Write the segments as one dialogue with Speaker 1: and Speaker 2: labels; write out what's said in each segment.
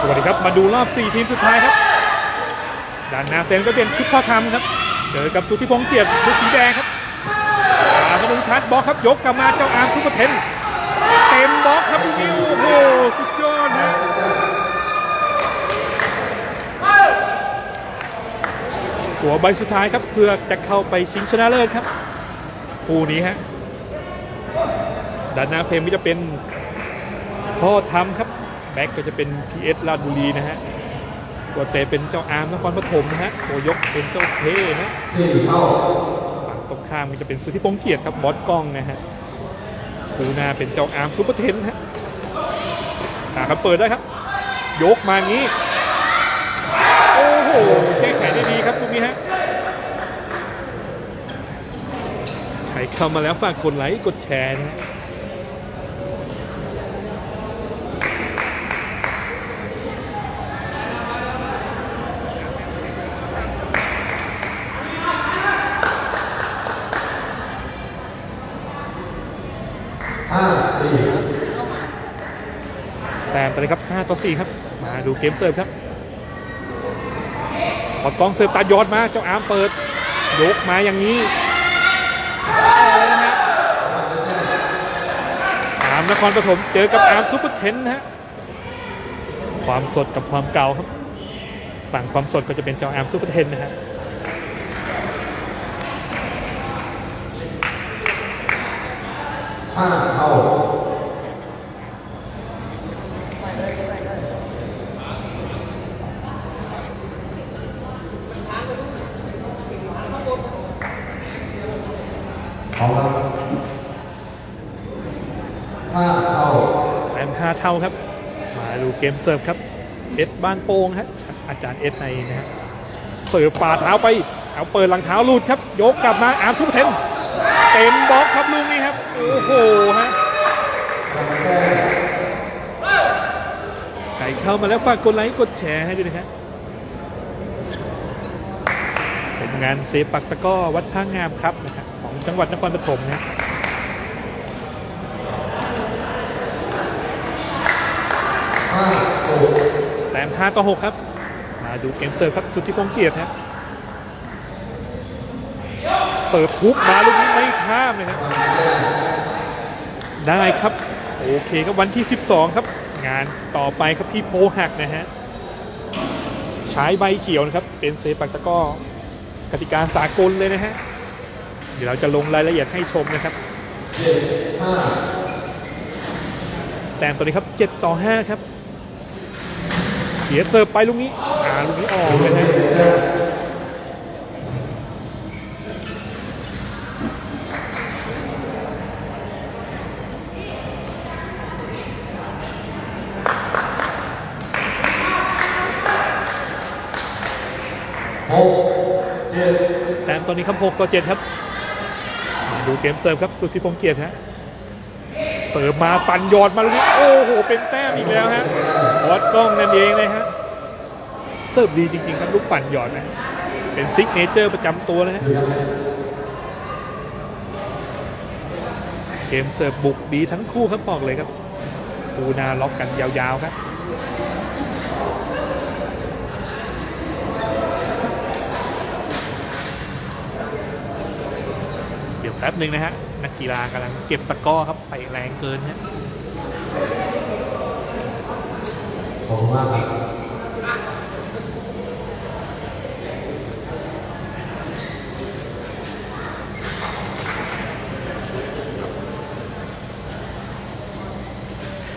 Speaker 1: สวัสดีครับ มาดูรอบ 4 ทีมสุดท้ายครับด้านนาเซนก็เป็นชุดพ่อทำครับ เจอกับสุธิพงษ์เกียรติชุดสีแดงครับอาพนุทัศน์บล็อกครับยกกลับมาเจ้าอาร์มซุปเปอร์เทนเต็มบล็อกครับลูนี้โอ้โหสุดยอดนะหัวใบสุดท้ายครับเพื่อจะเข้าไปชิงชนะเลิศครับ คู่นี้ฮะด้านนาเฟรมก็จะเป็น พ่อทำครับ แบ็กก็จะเป็นพีเอสราชบุรีนะฮะตัวเตะเป็นเจ้าอาร์มนครปฐมนะฮะตัวยกเป็นเจ้าเทนะฝั่งตรงข้ามมันจะเป็นสุธิพงษ์เกียรติครับบอสกล้องนะฮะปูหนาเป็นเจ้าอาร์มซูเปอร์เทนฮะอ่าครับเปิดได้ครับ ยกมางี้ โอ้โหแก้ไขได้ดีครับตรงนี้ฮะใครเข้ามาแล้วฝากกดไลค์กดแชร์นะ ไปเลยครับ 5 ต่อ 4 ครับ มาดูเกมเสิร์ฟครับพอกองเสิร์ฟตายอดมา เจ้าอาร์มเปิด ยกมาอย่างนี้อาร์มนครปฐมเจอกับอาร์มซุปเปอร์เทนนะฮะ ความสดกับความเก่าครับ ฝั่งความสดก็จะเป็นเจ้าอาร์มซุปเปอร์เทนนะฮะ
Speaker 2: ห้าเท่าพร้อมครับห้าเท่า
Speaker 1: แต้ม5 เทาครับ มาดูเกมเสิร์ฟครับเอ็ดบ้านโป่งฮะอาจารย์เอ็ดในนะฮะเสิร์ฟฝ่าเท้าไปเอาเปิดหลังเท้าลูดครับ ยกกลับมาอาร์มทุกเทนเต็มบล็อกครับลูกนี้ครับ โอ้โหฮะใครเข้ามาแล้วฝากกดไลค์กดแชร์ให้ด้วยนะครับเป็นงานเซปักตะก้อวัดพระงามครับนะครับของจังหวัดนครปฐมนะ
Speaker 2: ห้าหก
Speaker 1: แต้ม 5ต่อ6ครับ มาดูเกมเสิร์ฟครับสุทธิพงษ์เกียรติฮะเสิร์ฟทุบมาลูกนี้ไม่ข้ามเลยครับได้ครับ โอเคครับวันที่ 12 ครับ งานต่อไปครับที่โพหักนะฮะใช้ใบเขียวนะครับ เป็นเซปักตะกร้อกติกาสากลเลยนะฮะเดี๋ยวเราจะลงรายละเอียดให้ชมนะครับ
Speaker 2: เจ็ดห้า
Speaker 1: แต้มตัวนี้ครับ 7 ต่อ 5 ครับเสียเสิร์ฟไปลูกนี้อ่าลูกนี้ออกเลยนะ
Speaker 2: หกเจ็ด
Speaker 1: แต้มตอนนี้ครับ6ต่อ7ครับมาดูเกมเสิร์ฟครับ สุทธิพงษ์เกียรติฮะ เสิร์ฟมาปั่นยอดมาลูกนี้โอ้โหเป็นแต้มอีกแล้วฮะวัดกล้องนั่นเองนะฮะเสิร์ฟดีจริงๆครับลูกปั่นยอดนะเป็นซิกเนเจอร์ประจำตัวเลยฮะเกมเสิร์ฟบุกดีทั้งคู่ครับบอกเลยครับคูนาล็อกกันยาวๆครับเดี๋ยวแป๊บหนึ่งนะฮะ นักกีฬากำลังเก็บตะกร้อครับไปแรงเกินฮะ
Speaker 2: ขอบคุณมากครับ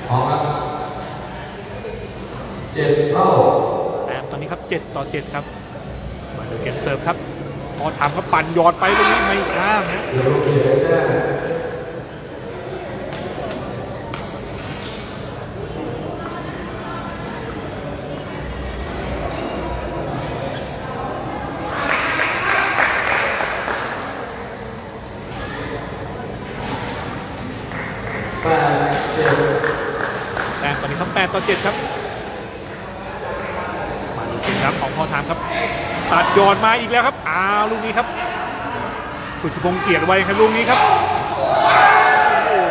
Speaker 2: พร้อมครับเจ็ดเท่า
Speaker 1: แต้มตอนนี้ครับ7ต่อ7ครับ มาดูเกมเซิร์ฟครับ พอทำก็ปั่นยอดไปตรงนี้ไม่ข้ามนะ อดมาอีกแล้วครับอ้าวลูกนี้ครับ สุทธิพงษ์เกียรติไว้ครับลูกนี้ครับ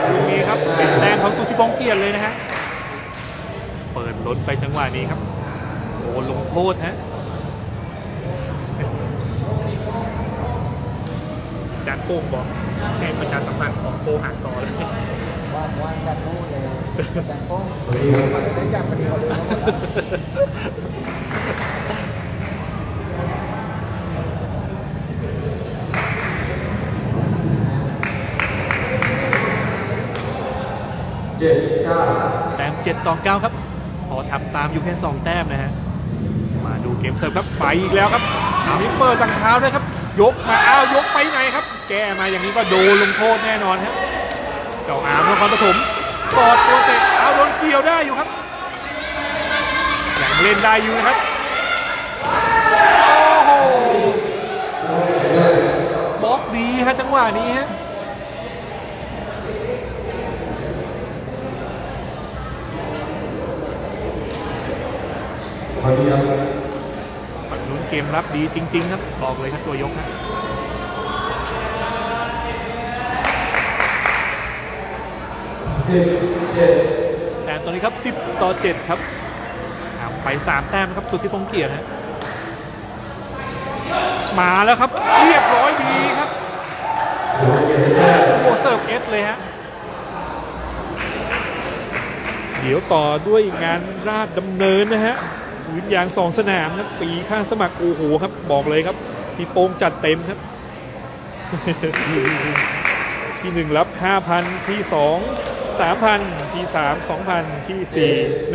Speaker 1: โอ้โหลูกนี้ครับครับเป็นแต้มของสุทธิพงษ์เกียรติเลยนะฮะเปิดล้นไปจังหวะนี้ครับโอ้ลงโทษฮะจานโป้งบอกแค่ประชาสัมพันธ์ของโปหางต่อเลย
Speaker 3: ว่างว่างกันนู่นเลยแต่โป้ง
Speaker 2: สวัสดีครับ
Speaker 3: ได้จับพอดีเขาเลยเขาหมด แล้ว
Speaker 2: เจ็ดเก้า
Speaker 1: แต้มเจ็ดต่อเก้าครับ พอทำตามอยู่แค่สองแต้มนะฮะ มาดูเกมเสิร์ฟครับไปอีกแล้วครับอานี้เปิดตังเท้าด้วยครับ ยกมาอ้าวยกไปไหนครับ แก้มาอย่างนี้ก็โดนลงโทษแน่นอนครับเจ้าอามนครปฐมกอดตัวเตะเอาโดนเกี่ยวได้อยู่ครับยังเล่นได้อยู่นะครับโอ้โหบล็อกดีฮะจังหวะนี้ฮะ
Speaker 2: สวัสดีครับ
Speaker 1: ฝั่งนู้นเกมรับดีจริง ๆ ครับ บอกเลยครับตัวยกนะ
Speaker 2: สิบเจ็ด
Speaker 1: แต่ตอนนี้ครับ10ต่อ7ครับนำไป3แต้มครับสุดที่พงษ์เกียรติฮะมาแล้วครับ เรียบร้อยดีครับ
Speaker 2: โอ้เจ็ดแต้ม
Speaker 1: โอ้เสิร์ฟเอสเลยฮะเดี๋ยวต่อด้วยงานราชดำเนินนะฮะ วิญญาณสองสนามครับฟรีค่าสมัครโอ้โหครับ บอกเลยครับพี่โป้งจัดเต็มครับ ที่หนึ่งรับ5,000ที่สอง3,000ที่สาม2,000ที่สี่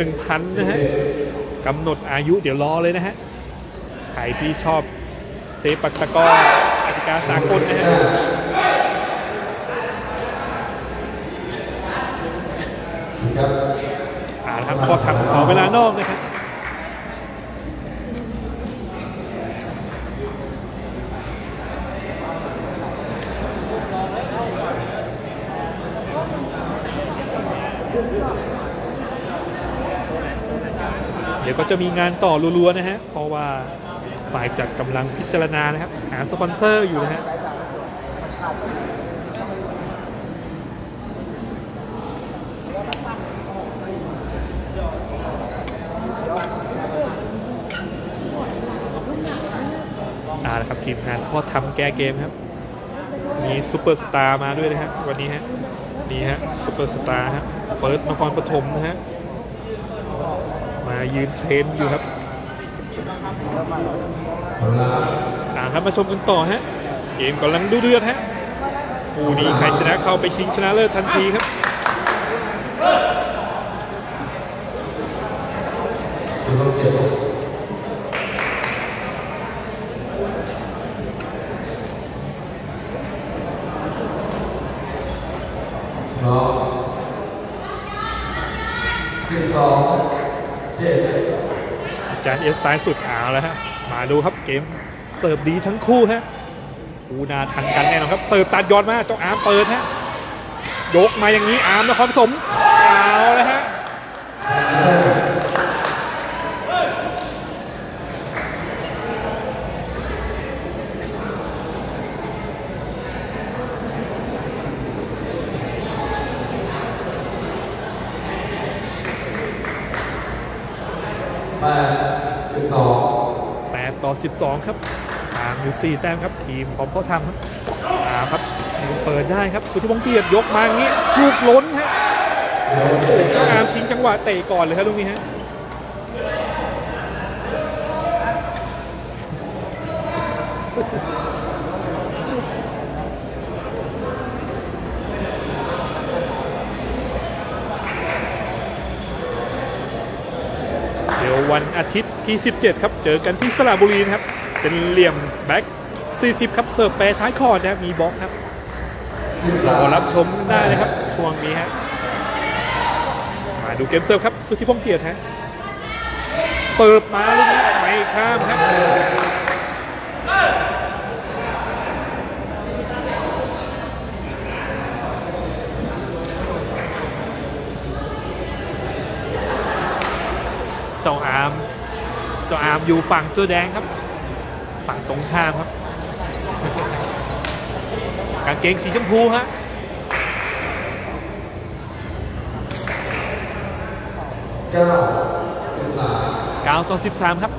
Speaker 1: 1,000นะฮะกำหนดอายุเดี๋ยวรอเลยนะฮะใครที่ชอบเซปักตะกร้อกติกาสากลนะฮะ
Speaker 2: ครับ
Speaker 1: อ่าครับพอทำขอเวลานอกนะครับ ก็จะมีงานต่อรัวๆนะฮะ เพราะว่าฝ่ายจัดกำลังพิจารณานะครับ หาสปอนเซอร์อยู่นะฮะอาละครับทีมงานพ่อทำแก้เกมครับ มีซูเปอร์สตาร์มาด้วยนะฮะวันนี้ฮะนี่ฮะซูเปอร์สตาร์ฮะเฟิร์สนครปฐมนะฮะ ยืนเทรนอยู่ครับ
Speaker 2: เอาละครับ
Speaker 1: อ่าครับมาชมกันต่อฮะ เกมกำลังดูเดือดฮะคู่นี้ใครชนะเข้าไปชิงชนะเลิศทันทีครับ
Speaker 2: สิบหกเจ็ดรอสิบสองเจ็ด
Speaker 1: อาจารย์เอสซ้ายสุดเอาแล้วฮะ มาดูครับเกมเสิร์ฟดีทั้งคู่ฮะอูนาทันกันแน่นอนครับเสิร์ฟตัดยอดมาเจ้าอาร์มเปิดฮะยกมาอย่างนี้อาร์มนครปฐมเอาแล้วฮะ
Speaker 2: แปดสิบสอง
Speaker 1: 8ต่อ 12 ครับตามอยู่ 4 แต้มครับทีมของพ่อทำครับอ่าครับเปิดได้ครับสุทธิพงษ์เกียรติยกมาอย่างนี้ลูกล้นฮะโอ้โหน้าอามชิงจังหวะเตะก่อนเลยครับลูกนี้ฮะ ดี๋ยววันอาทิตย์ที่ 17 ครับ เจอกันที่สระบุรีนะครับ เป็นเหลี่ยมแบ็ก40 ครับ เสิร์ฟแปรท้ายคอร์ดนะครับมีบล็อกครับรอรับชมได้นะครับ ช่วงนี้ฮะมาดูเกมเสิร์ฟครับ สุทธิพงษ์เกียรติฮะเสิร์ฟมาลูกนี้ไม่ข้ามครับ เจ้าอาร์มเจ้าอาร์มอยู่ฝั่งเสื้อแดงครับ ฝั่งตรงข้ามครับ กางเกงสีชมพูฮะ
Speaker 2: เก้าสิบสาม
Speaker 1: 9ต่อ13ครับ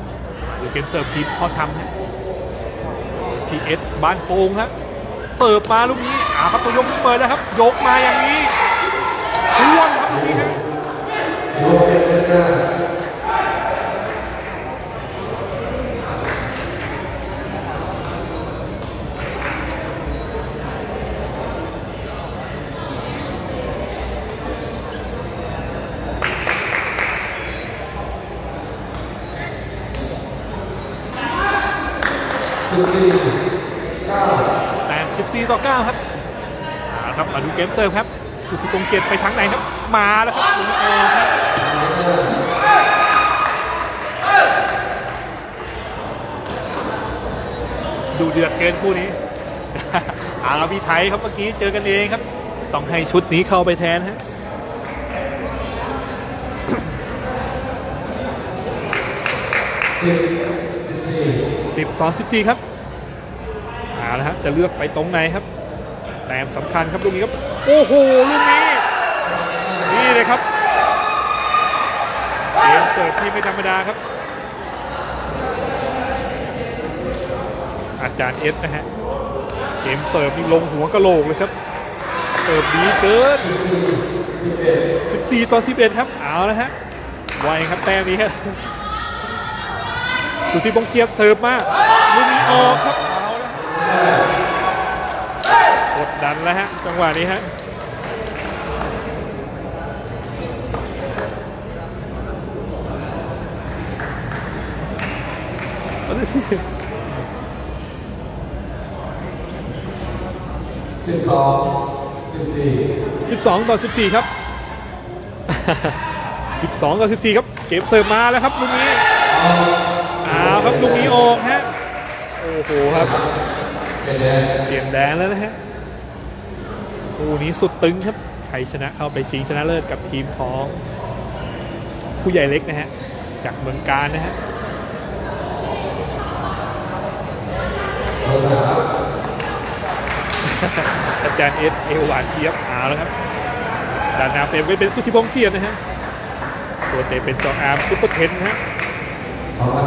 Speaker 1: ดูเกมเสิร์ฟทีมพ่อทำฮะทีเอสบ้านโป่งครับเสิร์ฟมาลูกนี้อ่าครับตัวยกเปิดนะครับ ยกมาอย่างนี้ท่วมครับลูกนี้ครับ
Speaker 2: รวมเป็นเงินเก้า สิบสี่เก้า
Speaker 1: แต่14 ต่อ 9 ครับครับมาดูเกมเสิร์ฟครับ สุทธิพงเกียรติไปทางไหนครับ มาแล้วครับลูกโอครับดูเดือดเกินคู่นี้อาพี่ไทยครับเมื่อกี้เจอกันเองครับ ต้องให้ชุดนี้เข้าไปแทนฮะ
Speaker 2: สิบ
Speaker 1: ต่อสิบสี่ครับ เอาละฮะจะเลือกไปตรงไหนครับ แต้มสำคัญครับลูกนี้ครับ โอ้โหลูกนี้นี่เลยครับเกมเสิร์ฟที่ไม่ธรรมดาครับ อาจารย์เอสนะฮะเกมเสิร์ฟนี่ลงหัวกระโหลกเลยครับเสิร์ฟดีเกิน 14 ต่อ 11 ครับ เอาละฮะ ไวครับแต้มนี้ครับสุทธิพงเกียรติเสิร์ฟมาลูกนี้ออกครับ กดดันแล้วฮะ จังหวะนี้ฮะ
Speaker 2: สิบสองสิบสี่
Speaker 1: 12ต่อ14ครับ12ต่อ14ครับ เกมเสิร์ฟมาแล้วครับลูกนี้เอาครับลูกนี้ออกฮะ โอ้โหครับ
Speaker 2: เป็นแดง
Speaker 1: เปลี่ยนแดนแล้วนะฮะ คู่นี้สุดตึงครับ ใครชนะเข้าไปชิงชนะเลิศกับทีมของผู้ใหญ่เล็กนะฮะ จากเมืองการนะฮะ
Speaker 2: โทรศัพท์
Speaker 1: อาจารย์เอสเอวหวานเทียบเอาแล้วครับด้านหน้าเฟรมไว้เป็นสุทธิพงษ์เทียนนะฮะ ตัวเตะเป็นจออาร์มซุปเปอร์เทนนะฮะ
Speaker 2: เอาละ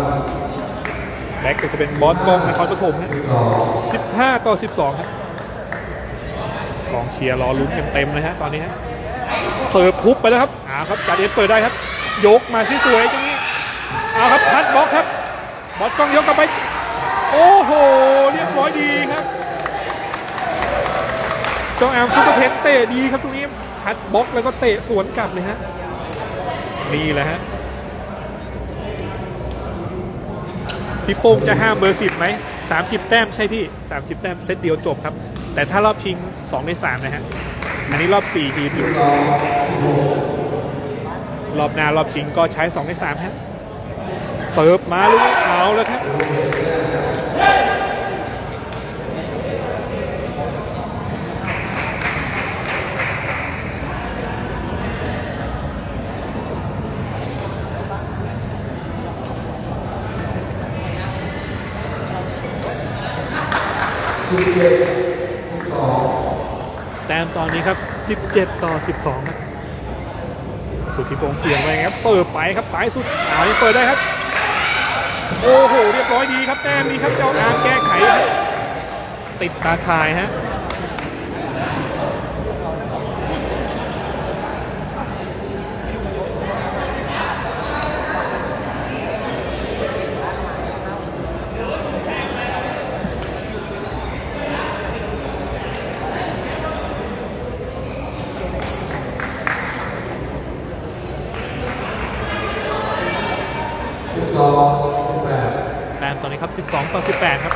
Speaker 1: แบ็กก็จะเป็นบอสกองนครปฐมฮะ
Speaker 2: สิบสอง
Speaker 1: 15ต่อ12ครับกองเชียร์รอลุ้นกันเต็มเลยฮะตอนนี้ฮะเสิร์ฟพุบไปแล้วครับเอาครับจาเดนเปิดได้ครับ ยกมาที่สวยตรงนี้เอาครับพัดบล็อกครับบอสกล้องยกกลับไป โอ้โห เรียบร้อยดีครับเจ้าแอมซุปเปอร์เทนเตะดีครับตรงนี้พัดบล็อกแล้วก็เตะสวนกลับเลยฮะนี่แหละฮะ พี่โป้งจะห้ามเบอร์สิบไหมสามสิบแต้มใช่พี่สามสิบแต้มเซตเดียวจบครับ แต่ถ้ารอบชิงสองในสามนะฮะ อันนี้รอบสี่ทีมอยู่
Speaker 2: สอบ
Speaker 1: รอบหน้ารอบชิงก็ใช้สองในสามฮะเสิร์ฟมาลูกเอาแล้วครับ
Speaker 2: สิบเจ็ดสิบสอง
Speaker 1: แต้มตอนนี้ครับ 17 ต่อ 12ครับสุธิพงษ์เขียนไปครับ เปิดไปครับสายสุดเอายเปิดได้ครับ โอ้โห เรียบร้อยดีครับ แต้มนี้ครับ เจ้าอามแก้ไขครับติดตาข่ายฮะ
Speaker 2: สิบสองสิบแปด
Speaker 1: แต้มตอนนี้ ครับ 12 ต่อ 18 ครับ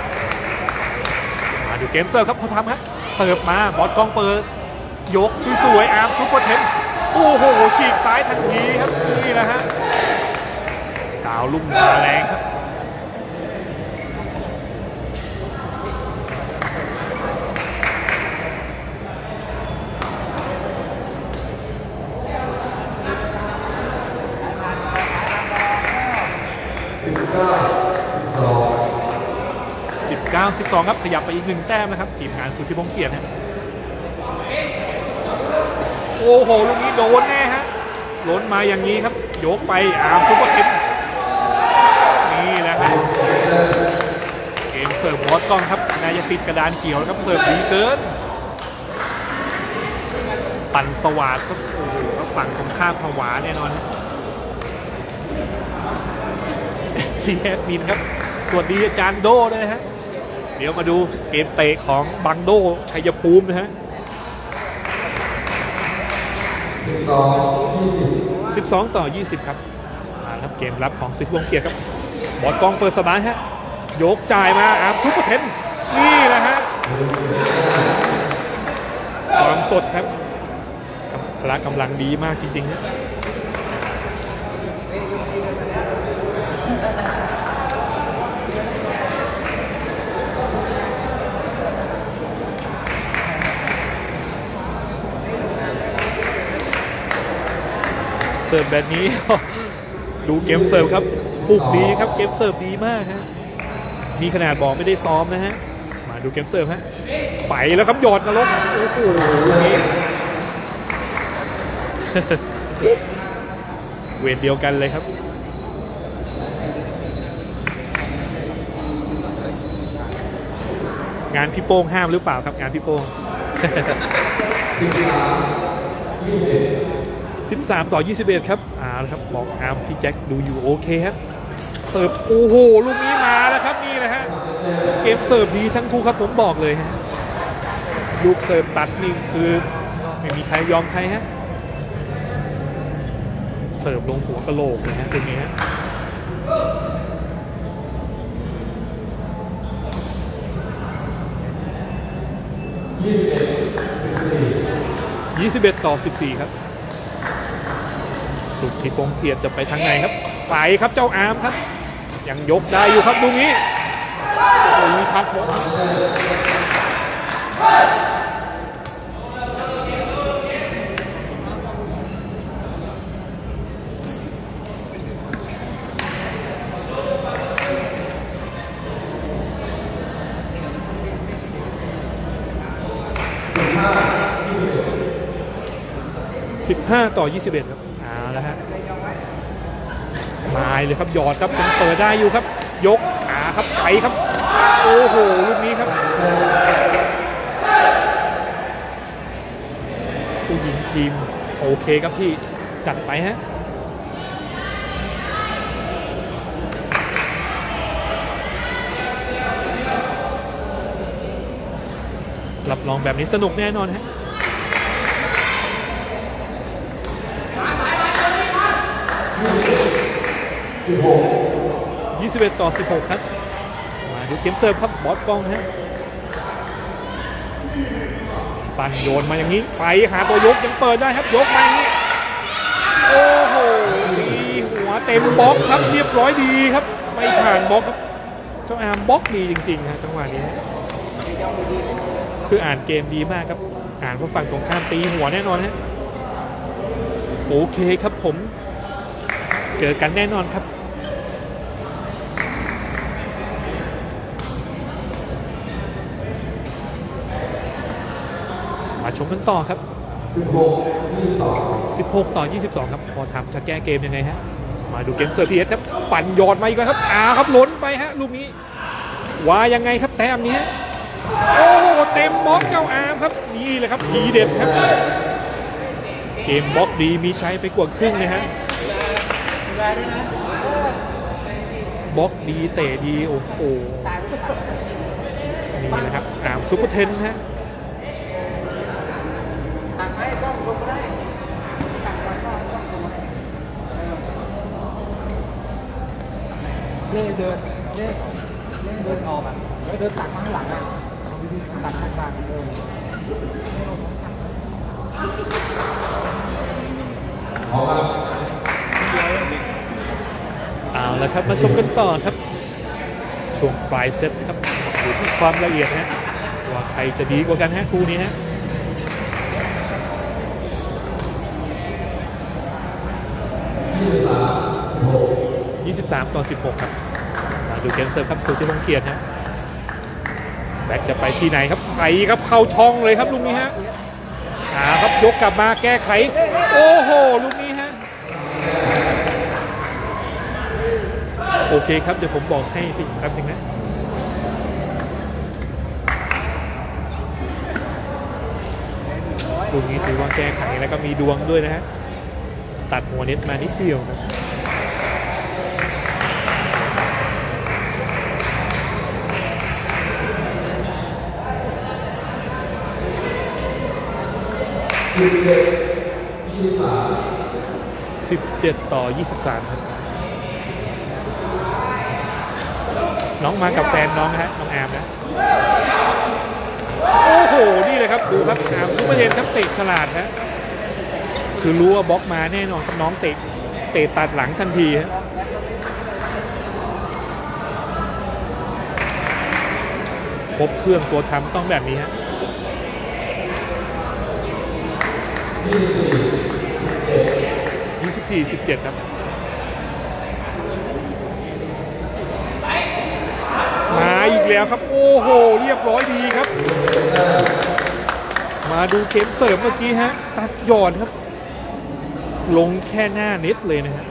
Speaker 1: มาดูเกมเซิร์ฟครับเขาทำครับเสิร์ฟมาบอสกองเปิด ยกสวยๆอาร์มซุปเปอร์เทนโอ้โหฉีกซ้ายทันทีครับนี่แหละฮะดาวลุ่มมาแรงครับ
Speaker 2: เก้าสิบสอง
Speaker 1: 9-12ครับขยับไปอีกหนึ่งแต้มนะครับ ทีมงานสุทธิพงษ์เกียรติฮะโอ้โห ลูกนี้โดนแน่ฮะล้นมาอย่างนี้ครับยกไปอาร์มซุปเปอร์เอ็มนี่แหละครับเกมเสิร์ฟบอสกล้องครับนายจะติดกระดานเขียวครับเสิร์ฟดีเกิน ปั่นสวาดครับโอ้โหฝั่งตรงข้ามผวาแน่นอนซีแอดมินครับ สวัสดีอาจารย์โดด้วยนะฮะ เดี๋ยวมาดูเกมเตะของบังโดชัยภูมินะฮะ12 ต่อ 20 ครับมาครับเกมรับของสิทธิวงเกียรติครับ บอลกองเปิดสบายฮะ ยกจ่ายมาอาร์มซุปเปอร์เทน นี่แหละฮะ ความสดครับพละกำลังดีมากจริงๆฮะ เสิร์ฟแบบนี้ ดูเกมเสิร์ฟครับปลุกดีครับเกมเสิร์ฟดีมากฮะมีขนาดบอกไม่ได้ซ้อมนะฮะมาดูเกมเสิร์ฟฮะไปแล้วครับหยอดนรกโอ้โหเวทเดียวกันเลยครับงานพี่โป้งห้ามหรือเปล่าครับงานพี่โป้ง 13 ต่อ 21 ครับอ่าแล้วครับบอกอาร์มพี่แจ็คดูอยู่โอเคครับเสิร์ฟโอ้โหลูกนี้มาแล้วครับนี่นะฮะเกมเสิร์ฟดีทั้งคู่ครับผมบอกเลยฮะลูกเสิร์ฟตัดนี่คือไม่มีใครยอมใครฮะเสิร์ฟลงหัวกะโหลกเลยฮะตรงนี้ฮะยี่สิบเอ็ดต่อสิบสี่ครับ สุดที่ปงเกียรติจะไปทางไหนครับ ไปครับเจ้าอาร์มครับ ยังยกได้อยู่ครับลูกนี้โอ้โหทักบอลสิบห้าต่อยี่สิบเอ็ดครับ มาเลยครับหยอดครับยังเปิดได้อยู่ครับ ยกขาครับไปครับ โอ้โหลูกนี้ครับผู้หญิงทีมโอเคครับพี่จัดไปฮะรับรองแบบนี้สนุกแน่นอนฮะ
Speaker 2: สิบหก
Speaker 1: 21 ต่อ 16 ครับ มาดูเกมเซิร์ฟครับบอสกองฮะปั่นโยนมาอย่างนี้ ไปหาตัวยกยังเปิดได้ครับ ยกมาอย่างนี้ โอ้โหมีหัวเต็มบล็อกครับเรียบร้อยดีครับ ไม่ผ่านบล็อกครับเจ้าอาร์มบล็อกดีจริงๆฮะจังหวะนี้ คืออ่านเกมดีมากครับอ่านว่าฝั่งตรงข้ามตีหัวแน่นอนฮะโอเคครับผม เจอกันแน่นอนครับ มาชมกันต่อครับ
Speaker 2: สิบหกยี่สิบสอง
Speaker 1: 16 ต่อ 22 ครับ พอทำจะแก้เกมยังไงฮะ มาดูเกมเซอร์พีเอสครับ ปั่นยอดมาอีกแล้วครับอ่าครับล้นไปฮะ ลูกนี้ว่ายังไงครับแต้มนี้ฮะโอ้โหเต็มบล็อกเจ้าอาร์มครับ นี่เลยครับทีเด็ดครับ เกมบล็อกดีมีใช้ไปกว่าครึ่งนะฮะบล็อกดีเตะดีโอ้โหนี่นะครับอาร์มซุปเปอร์เทนฮะ
Speaker 3: ตักให้ต้องลงก็ได้ตักไว้ก็ต้องลงมาเล่เดินเล่เล่เดินออกอะแล้วเดินตักมาข้างหลังอะตักข้างกลางเดิน
Speaker 2: พร้อมครับ
Speaker 1: เอาละครับมาชมกันต่อครับช่วงปลายเซตครับอยู่ที่ความละเอียดฮะว่าใครจะดีกว่ากันฮะคู่นี้ฮะ
Speaker 2: ยี่สิบสามสิบหก
Speaker 1: 23ต่อ16ครับ ดูเกนเซอร์ครับสุจิมงเกียรตินะแบ็กจะไปที่ไหนครับไปครับเข้าช่องเลยครับลุงนี้ฮะอ่าครับยกกลับมาแก้ไข โอ้โหลุงนี้ฮะโอเคครับเดี๋ยวผมบอกให้พี่ครับหนึ่งนะลุงนี้ถือว่าแก้ไขแล้วก็มีดวงด้วยนะฮะตัดหัวเน็ตมานิดเดียวครับ 17ต่อ23ครับ น้องมากับแฟนน้องนะฮะ น้องแอมนะ โอ้โห นี่เลยครับ ดูครับแอมซุปเปอร์เทนครับเตะฉลาดฮะ คือรู้ว่าบล็อกมาแน่นอนน้องเตะ เตะตัดหลังทันทีฮะครบเครื่องตัวทำต้องแบบนี้ฮะ 24 17ครับมาอีกแล้วครับ โอ้โห เรียบร้อยดีครับ มาดูเกมเสริมเมื่อกี้ฮะ ตัดหยอดครับ ลงแค่หน้าเน็ตเลยนะฮะ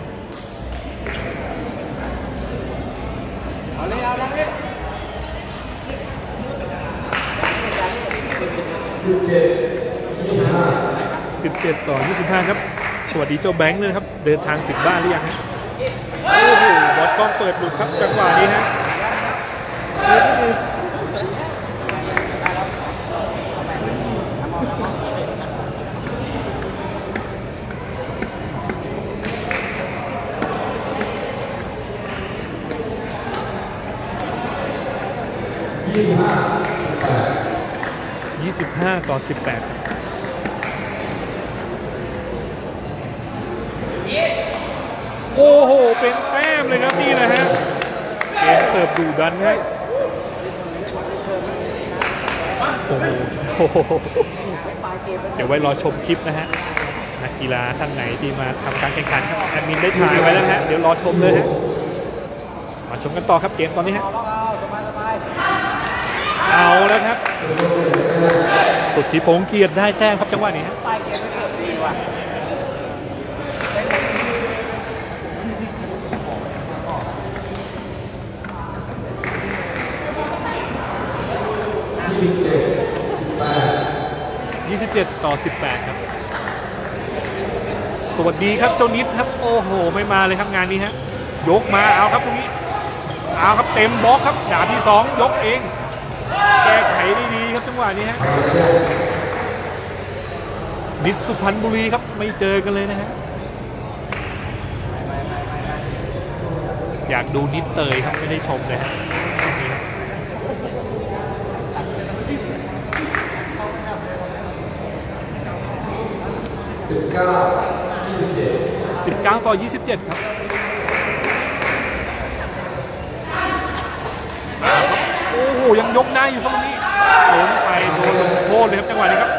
Speaker 3: เอาเลยเอาเลย
Speaker 1: 17 ต่อ 25 ครับ สวัสดีเจ้าแบงค์เลยครับ เดินทางถึงบ้านหรือยังฮะโอ้โหบอลกล้องเปิดหลุดครับจังหวะนี้ฮะ25ต่อ18ครับ โอ้โห เป็นแต้มเลยครับนี่แหละฮะ เกมเสิร์ฟดูดันฮะโอ้โห
Speaker 3: เดี๋
Speaker 1: ยวไว้รอชมคลิปนะฮะ นักกีฬาท่านไหนที่มาทำการแข่งขันครับแอดมินได้ถ่ายไว้แล้วฮะ เดี๋ยวรอชมเลยฮะ มาชมกันต่อครับเกมตอนนี้ฮะ
Speaker 3: เอา
Speaker 1: แล้วครับ สุดที่พงเกียรติได้แต้มครับจังหวะนี้ฮะ
Speaker 3: ปลายเกมไม่เกือบดีว่ะ
Speaker 1: 27 ต่อ 18 ครับ สวัสดีครับเจ้านิดครับ โอ้โห ไม่มาเลยครับงานนี้ฮะ ยกมาเอาครับตรงนี้ เอาครับเต็มบล็อกครับดาบที่ 2 ยกเอง แก้ไขได้ดีครับจังหวะนี้ฮะนิดสุพรรณบุรีครับ ไม่เจอกันเลยนะฮะ อยากดูนิดเตยครับ ไม่ได้ชมเลยฮะช่วงนี้ครับ
Speaker 2: สิบเก้ายี่สิบเจ็ด
Speaker 1: 19 ต่อ 27ครับมาครับโอ้โห ยังยกได้อยู่ตรงนี้โดนไปโดนโทษเลยครับจังหวะนี้ครับ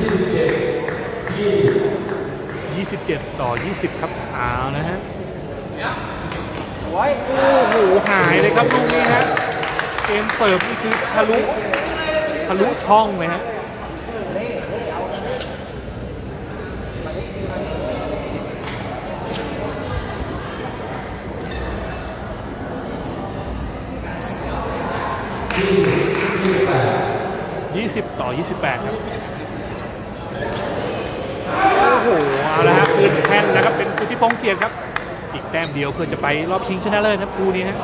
Speaker 1: ยี่สิบเจ็ด 27 ต่อ 20 ครับเอานะฮะ
Speaker 3: โอ้ย
Speaker 1: โอ้โหหายเลยครับลูกนี้ฮะเกมเสิร์ฟนี่คือทะลุทะลุช่องเลยฮะ20ต่อ28ครับ โอ้โห เอาละฮะขึ้นแท่นแล้วครับเป็นสุทธิพงษ์เกียรติครับ อีกแต้มเดียวเพื่อจะไปรอบชิงชนะเลิศครับคู่นี้ฮะ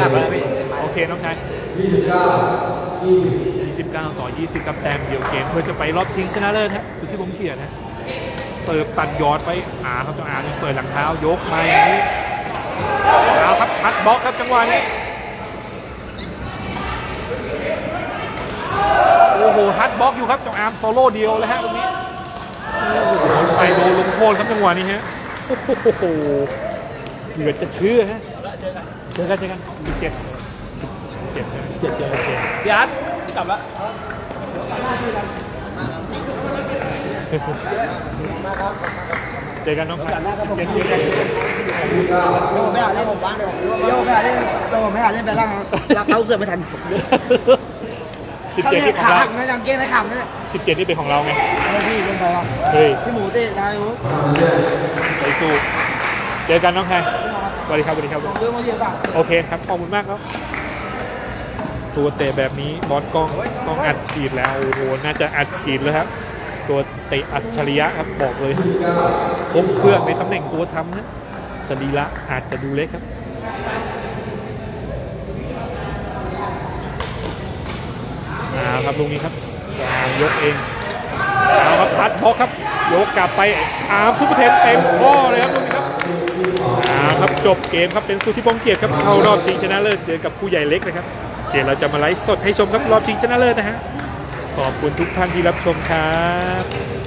Speaker 3: กลับแล้วพี่
Speaker 1: โอเคน้องชาย
Speaker 2: ยี่สิบเก้ายี่สิบ
Speaker 1: 29 ต่อ 20กับแต้มเดียวเกมเพื่อจะไปรอบชิงชนะเลิศฮะสุทธิพงษ์เกียรติฮะเสิร์ฟตัดยอดไปอาครับจังอายังเปิดหลังเท้ายกมาอย่างนี้ เอาครับชัดบล็อกครับจังหวะนี้โอ้โหฮัดบล็อกอยู่ครับจงอามโซโล่เดียวเลยฮะตรงนี้โอ้โหไปโดนลงโทษครับจังหวะนี้ฮะโอ้โหเหลือจะเชื่อฮะเจอกันเจอกันอีกเจ็ดเจ็ดนะเจ็ดเจอกันเจ็ด
Speaker 3: พี่อาร์ตกลับละ
Speaker 1: เจอกันน้องครับเจอกัน
Speaker 4: ผมไม่หาเล่นผมว่างเดี๋ยวผมเดี๋ยวผมไม่หาเล่นเดี๋ยวผมไม่หาเล่นไปล่างรักเราเสือไม่ทัน
Speaker 1: สิบ
Speaker 4: เขา
Speaker 1: เจ็ด
Speaker 4: เรีย
Speaker 1: นี่
Speaker 4: ก
Speaker 1: ของ
Speaker 4: ขา
Speaker 1: เรา
Speaker 4: หักนะยังเก้งนะขำนะ
Speaker 1: สิบเจ็ดนี่เป็นของเราไง
Speaker 4: เออพี่เป็นใครวะ
Speaker 1: เฮ้ย
Speaker 4: พี่หมูเต้นายรู้
Speaker 1: ไปสู้เจอกันน้องแพรสวัสดีครับสวัสดีครับ
Speaker 4: เรื่องมาเยอะป่ะ
Speaker 1: โอเคครับขอบคุณมากครับตัวเตะแบบนี้บอสกล้องต้องอัดฉีดแล้วโอ้โหน่าจะอัดฉีดเลยครับ ตัวเตะอัจฉริยะครับบอกเลยครบเครื่องในตำแหน่งตัวทำนะสรีระอาจจะดูเล็กครับเอาครับลูกนี้ครับจะเอายกเองเอาครับพัดบล็อกครับยกกลับไปอาร์มซุปเปอร์เทนเต็มข้อเลยครับลูกนี้ครับเอาครับจบเกมครับเป็นสุทธิพงษ์เกียรติครับเข้ารอบชิงชนะเลิศเจอกับผู้ใหญ่เล็กนะครับเดี๋ยวเราจะมาไลฟ์สดให้ชมครับรอบชิงชนะเลิศนะฮะ ขอบคุณทุกท่านที่รับชมครับ